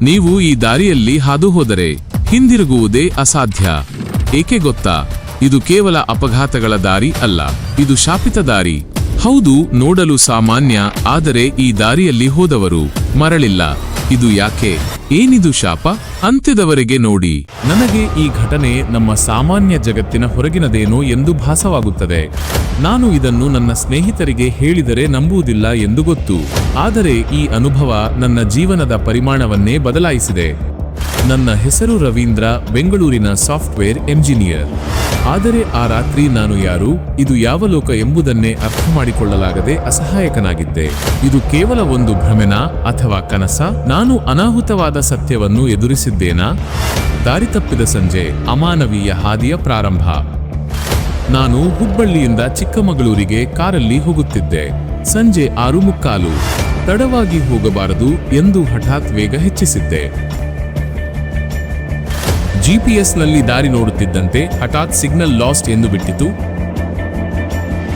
ನೀವು ಈ ದಾರಿಯಲ್ಲಿ ಹಾದು ಹೋದರೆ ಹಿಂದಿರುಗುವುದೇ ಅಸಾಧ್ಯ. ಏಕೆ ಗೊತ್ತಾ? ಇದು ಕೇವಲ ಅಪಘಾತಗಳ ದಾರಿ ಅಲ್ಲ, ಇದು ಶಾಪಿತ ದಾರಿ. ಹೌದು, ನೋಡಲು ಸಾಮಾನ್ಯ, ಆದರೆ ಈ ದಾರಿಯಲ್ಲಿ ಹೋದವರು ಮರಳಿಲ್ಲ. ಇದು ಯಾಕೆ? ಏನಿದು ಶಾಪ? ಅಂತ್ಯದವರೆಗೆ ನೋಡಿ. ನನಗೆ ಈ ಘಟನೆ ನಮ್ಮ ಸಾಮಾನ್ಯ ಜಗತ್ತಿನ ಹೊರಗಿನದೇನೋ ಎಂದು ಭಾಸವಾಗುತ್ತದೆ. ನಾನು ಇದನ್ನು ನನ್ನ ಸ್ನೇಹಿತರಿಗೆ ಹೇಳಿದರೆ ನಂಬುವುದಿಲ್ಲ ಎಂದು ಗೊತ್ತು. ಆದರೆ ಈ ಅನುಭವ ನನ್ನ ಜೀವನದ ಪರಿಮಾಣವನ್ನೇ ಬದಲಾಯಿಸಿದೆ. ನನ್ನ ಹೆಸರು ರವೀಂದ್ರ, ಬೆಂಗಳೂರಿನ ಸಾಫ್ಟ್ವೇರ್ ಎಂಜಿನಿಯರ್. ಆದರೆ ಆ ರಾತ್ರಿ ನಾನು ಯಾರು, ಇದು ಯಾವ ಲೋಕ ಎಂಬುದನ್ನೇ ಅರ್ಥ ಮಾಡಿಕೊಳ್ಳಲಾಗದೆ ಅಸಹಾಯಕನಾಗಿದ್ದೆ. ಇದು ಕೇವಲ ಒಂದು ಭ್ರಮೆನ ಅಥವಾ ಕನಸ? ನಾನು ಅನಾಹುತವಾದ ಸತ್ಯವನ್ನು ಎದುರಿಸಿದ್ದೇನಾ? ದಾರಿ ತಪ್ಪಿದ ಸಂಜೆ, ಅಮಾನವೀಯ ಹಾದಿಯ ಪ್ರಾರಂಭ. ನಾನು ಹುಬ್ಬಳ್ಳಿಯಿಂದ ಚಿಕ್ಕಮಗಳೂರಿಗೆ ಕಾರಲ್ಲಿ ಹೋಗುತ್ತಿದ್ದೆ. ಸಂಜೆ ಆರು ಮುಕ್ಕಾಲು. ತಡವಾಗಿ ಹೋಗಬಾರದು ಎಂದು ಹಠಾತ್ ವೇಗ ಹೆಚ್ಚಿಸಿದ್ದೆ. ಜಿಪಿಎಸ್ನಲ್ಲಿ ದಾರಿ ನೋಡುತ್ತಿದ್ದಂತೆ ಹಠಾತ್ ಸಿಗ್ನಲ್ ಲಾಸ್ಟ್ ಎಂದು ಬಿಟ್ಟಿತು.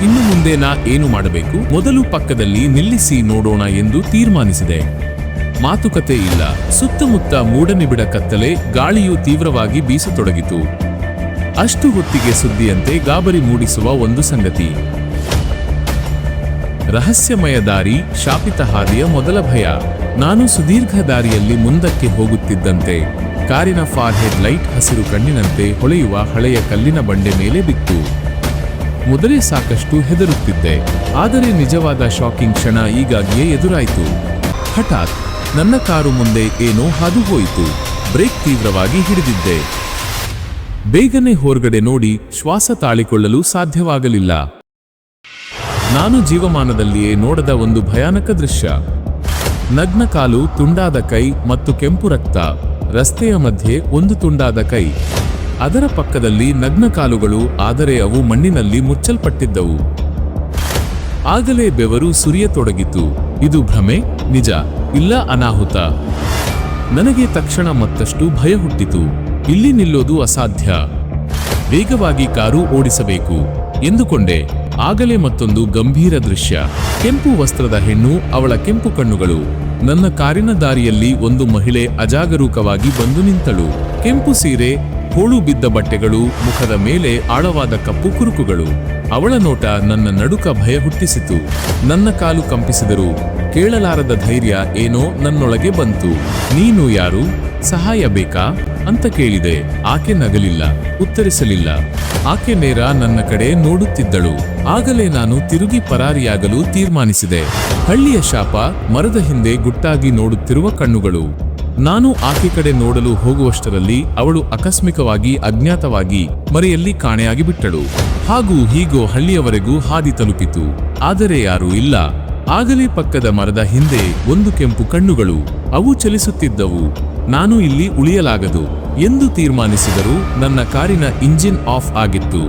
ಇನ್ನು ಮುಂದೆ ನಾ ಏನು ಮಾಡಬೇಕು? ಮೊದಲು ಪಕ್ಕದಲ್ಲಿ ನಿಲ್ಲಿಸಿ ನೋಡೋಣ ಎಂದು ತೀರ್ಮಾನಿಸಿದೆ. ಮಾತುಕತೆ ಇಲ್ಲ. ಸುತ್ತಮುತ್ತ ಮೂಡನಿಬಿಡ ಕತ್ತಲೆ, ಗಾಳಿಯು ತೀವ್ರವಾಗಿ ಬೀಸತೊಡಗಿತು. ಅಷ್ಟು ಹೊತ್ತಿಗೆ ಸುದ್ದಿಯಂತೆ ಗಾಬರಿ ಮೂಡಿಸುವ ಒಂದು ಸಂಗತಿ. ರಹಸ್ಯಮಯ ದಾರಿ, ಶಾಪಿತ ಹಾದಿಯ ಮೊದಲ ಭಯ. ನಾನು ಸುದೀರ್ಘ ದಾರಿಯಲ್ಲಿ ಮುಂದಕ್ಕೆ ಹೋಗುತ್ತಿದ್ದಂತೆ. ಕಾರಿನ ಫಾರ್ ಹೆಡ್ ಲೈಟ್ ಹಸಿರು ಕಣ್ಣಿನಂತೆ ಹೊಳೆಯುವ ಹಳೆಯ ಕಲ್ಲಿನ ಬಂಡೆ ಮೇಲೆ ಬಿತ್ತು. ಮೊದಲೇ ಸಾಕಷ್ಟು ಹೆದರುತ್ತಿದ್ದೆ. ಆದರೆ ನಿಜವಾದ ಶಾಕಿಂಗ್ ಕ್ಷಣ ಈಗಾಗಿಯೇ ಎದುರಾಯಿತು. ಹಠಾತ್ ನನ್ನ ಕಾರು ಮುಂದೆ ಏನೋ ಹಾದು ಹೋಯಿತು ಬ್ರೇಕ್ ತೀವ್ರವಾಗಿ ಹಿಡಿದಿದ್ದೆ. ಬೇಗನೆ ಹೊರಗಡೆ ನೋಡಿ ಶ್ವಾಸ ತಾಳಿಕೊಳ್ಳಲು ಸಾಧ್ಯವಾಗಲಿಲ್ಲ. ನಾನು ಜೀವಮಾನದಲ್ಲಿಯೇ ನೋಡದ ಒಂದು ಭಯಾನಕ ದೃಶ್ಯ. ನಗ್ನ ಕಾಲು ತುಂಡಾದ ಕೈ ಮತ್ತು ಕೆಂಪು ರಕ್ತ. ರಸ್ತೆಯ ಮಧ್ಯೆ ಒಂದು ತುಂಡಾದ ಕೈ. ಅದರ ಪಕ್ಕದಲ್ಲಿ ನಗ್ನ ಕಾಲುಗಳು, ಆದರೆ ಅವು ಮಣ್ಣಿನಲ್ಲಿ ಮುಚ್ಚಲ್ಪಟ್ಟಿದ್ದವು. ಆಗಲೇ ಬೆವರು ಸುರಿಯತೊಡಗಿತು. ಇದು ಭ್ರಮೆ, ನಿಜ, ಇಲ್ಲ ಅನಾಹುತ. ನನಗೆ ತಕ್ಷಣ ಮತ್ತಷ್ಟು ಭಯ ಹುಟ್ಟಿತು. ಇಲ್ಲಿ ನಿಲ್ಲೋದು ಅಸಾಧ್ಯ. ವೇಗವಾಗಿ ಕಾರು ಓಡಿಸಬೇಕು. ಎಂದುಕೊಂಡೆ. ಆಗಲೇ ಮತ್ತೊಂದು ಗಂಭೀರ ದೃಶ್ಯ. ಕೆಂಪು ವಸ್ತ್ರದ ಹೆಣ್ಣು, ಅವಳ ಕೆಂಪು ಕಣ್ಣುಗಳು. ನನ್ನ ಕಾರಿನ ದಾರಿಯಲ್ಲಿ ಒಂದು ಮಹಿಳೆ ಅಜಾಗರೂಕವಾಗಿ ಬಂದು ನಿಂತಳು. ಕೆಂಪು ಸೀರೆ, ಹೋಳು ಬಿದ್ದ ಬಟ್ಟೆಗಳು, ಮುಖದ ಮೇಲೆ ಆಳವಾದ ಕಪ್ಪು ಕುರುಕುಗಳು. ಅವಳ ನೋಟ ನನ್ನ ನಡುಕ ಭಯ ಹುಟ್ಟಿಸಿತು. ನನ್ನ ಕಾಲು ಕಂಪಿಸಿದರು. ಕೇಳಲಾರದ ಧೈರ್ಯ ಏನೋ ನನ್ನೊಳಗೆ ಬಂತು. ನೀನು ಯಾರು? ಸಹಾಯ ಬೇಕಾ? ಅಂತ ಕೇಳಿದೆ. ಆಕೆ ನಗಲಿಲ್ಲ, ಉತ್ತರಿಸಲಿಲ್ಲ. ಆಕೆ ನೇರ ನನ್ನ ಕಡೆ ನೋಡುತ್ತಿದ್ದಳು. ಆಗಲೇ ನಾನು ತಿರುಗಿ ಪರಾರಿಯಾಗಲು ತೀರ್ಮಾನಿಸಿದೆ. ಹಳ್ಳಿಯ ಶಾಪ ಮರದ ಹಿಂದೆ ಗುಟ್ಟಾಗಿ ನೋಡುತ್ತಿರುವ ಕಣ್ಣುಗಳು. ನಾನು ಆಕೆ ಕಡೆ ನೋಡಲು ಹೋಗುವಷ್ಟರಲ್ಲಿ ಅವಳು ಆಕಸ್ಮಿಕವಾಗಿ ಅಜ್ಞಾತವಾಗಿ ಮರೆಯಲ್ಲಿ ಕಾಣೆಯಾಗಿ ಬಿಟ್ಟಳು ಹಾಗೂ ಹೀಗೋ ಹಳ್ಳಿಯವರೆಗೂ ಹಾದಿ ತಲುಪಿತು. ಆದರೆ ಯಾರೂ ಇಲ್ಲ. ಆಗಲೇ ಪಕ್ಕದ ಮರದ ಹಿಂದೆ ಒಂದು ಕೆಂಪು ಕಣ್ಣುಗಳು ಅವು ಚಲಿಸುತ್ತಿದ್ದವು. ನಾನು ಇಲ್ಲಿ ಉಳಿಯಲಾಗದು ಎಂದು ತೀರ್ಮಾನಿಸಿದರು ನನ್ನ ಕಾರಿನ ಇಂಜಿನ್ ಆಫ್ ಆಗಿತ್ತು.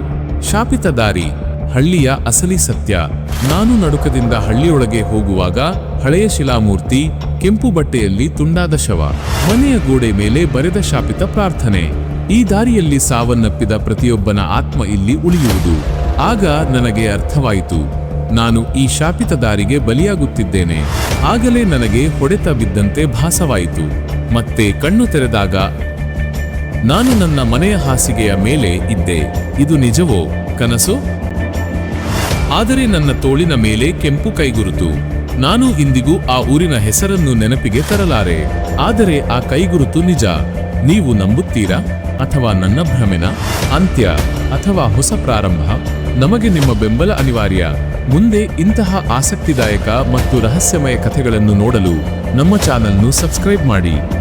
ಶಾಪಿತ ದಾರಿ, ಹಳ್ಳಿಯ ಅಸಲಿ ಸತ್ಯ. ನಾನು ನಡುಕದಿಂದ ಹಳ್ಳಿಯೊಳಗೆ ಹೋಗುವಾಗ ಹಳೆಯ ಶಿಲಾಮೂರ್ತಿ, ಕೆಂಪು ಬಟ್ಟೆಯಲ್ಲಿ ತುಂಡಾದ ಶವ, ಮನೆಯ ಗೋಡೆ ಮೇಲೆ ಬರೆದ ಶಾಪಿತ ಪ್ರಾರ್ಥನೆ. ಈ ದಾರಿಯಲ್ಲಿ ಸಾವನ್ನಪ್ಪಿದ ಪ್ರತಿಯೊಬ್ಬನ ಆತ್ಮ ಇಲ್ಲಿ ಉಳಿಯುವುದು. ಆಗ ನನಗೆ ಅರ್ಥವಾಯಿತು. ನಾನು ಈ ಶಾಪಿತ ದಾರಿಗೆ ಬಲಿಯಾಗುತ್ತಿದ್ದೇನೆ. ಆಗಲೇ ನನಗೆ ಹೊಡೆತ ಬಿದ್ದಂತೆ ಭಾಸವಾಯಿತು. ಮತ್ತೆ ಕಣ್ಣು ತೆರೆದಾಗ, ನಾನು ನನ್ನ ಮನೆಯ ಹಾಸಿಗೆಯ ಮೇಲೆ ಇದ್ದೆ. ಇದು ನಿಜವೋ, ಕನಸು? ಆದರೆ ನನ್ನ ತೋಳಿನ ಮೇಲೆ ಕೆಂಪು ಕೈಗುರುತು. ನಾನು ಇಂದಿಗೂ ಆ ಊರಿನ ಹೆಸರನ್ನು ನೆನಪಿಗೆ ತರಲಾರೆ. ಆದರೆ ಆ ಕೈಗುರುತು ನಿಜ. ನೀವು ನಂಬುತ್ತೀರಾ? ಅಥವಾ ನನ್ನ ಭ್ರಮೆನ? ಅಂತ್ಯ ಅಥವಾ ಹೊಸ ಪ್ರಾರಂಭ? ನಮಗೆ ನಿಮ್ಮ ಬೆಂಬಲ ಅನಿವಾರ್ಯ. ಮುಂದೆ ಇಂತಹ ಆಸಕ್ತಿದಾಯಕ ಮತ್ತು ರಹಸ್ಯಮಯ ಕಥೆಗಳನ್ನು ನೋಡಲು ನಮ್ಮ ಚಾನಲ್ನು ಸಬ್ಸ್ಕ್ರೈಬ್ ಮಾಡಿ.